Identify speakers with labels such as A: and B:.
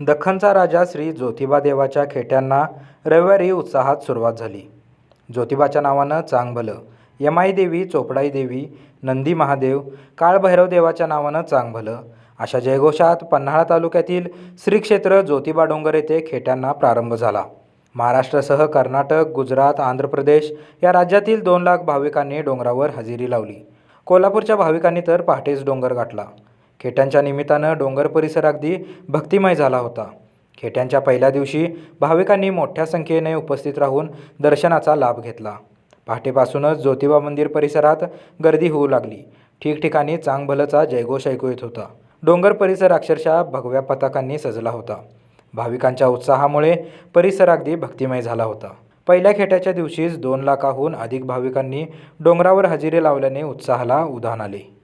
A: दख्खनचा राजा श्री ज्योतिबा देवाच्या खेट्यांना रविवारी उत्साहात सुरुवात झाली. ज्योतिबाच्या नावानं चांगभलं यमाई देवी चोपडाई देवी नंदी महादेव काळभैरव देवाच्या नावानं चांगभलं अशा जयघोषात पन्हाळा तालुक्यातील श्री क्षेत्र ज्योतिबा डोंगर येथे खेट्यांना प्रारंभ झाला. महाराष्ट्रासह कर्नाटक गुजरात आंध्र प्रदेश या राज्यातील दोन लाख भाविकांनी डोंगरावर हजेरी लावली. कोल्हापूरच्या भाविकांनी तर पहाटेच डोंगर गाठला. खेट्यांच्या निमित्तानं डोंगर परिसर अगदी भक्तिमय झाला होता. खेट्यांच्या पहिल्या दिवशी भाविकांनी मोठ्या संख्येने उपस्थित राहून दर्शनाचा लाभ घेतला. पहाटेपासूनच ज्योतिबा मंदिर परिसरात गर्दी होऊ लागली. ठिकठिकाणी चांगभलचा जयघोष ऐकू येत होता. डोंगर परिसर अक्षरशः भगव्या पताकांनी सजला होता. भाविकांच्या उत्साहामुळे परिसर अगदी भक्तिमय झाला होता. पहिल्या खेट्याच्या दिवशीच दोन लाखाहून अधिक भाविकांनी डोंगरावर हजेरी लावल्याने उत्साहाला उधाण आले.